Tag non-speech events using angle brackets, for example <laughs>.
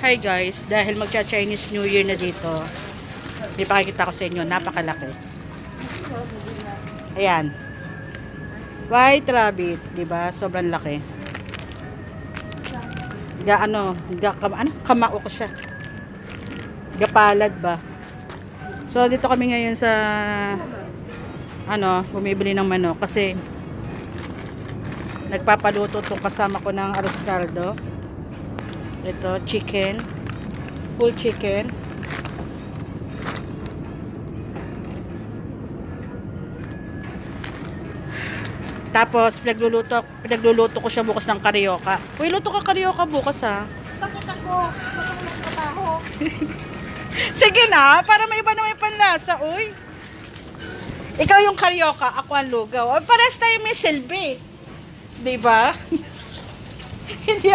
Hi guys, dahil magcha-Chinese New Year na dito, di pa ko sa inyo, napakalaki. Ayan. White rabbit, di ba? Sobrang laki. Ga ano, ga kam, ano, kamao ko siya. Gapalad ba? So dito kami ngayon sa ano, bumibili ng manok kasi nagpapaluto tong kasama ko ng arroz caldo. Ito, chicken. Full chicken. Tapos, pinagluluto, pinagluluto ko siya bukas ng karyoka. Uy, luto ka karyoka bukas ha. Bakit ako? Bakit ako magtrabaho? <laughs> Sige na, para may iba na may panlasa, uy. Ikaw yung karyoka, ako ang lugaw. O, pares tayo may silbi. Di ba? <laughs> Hindi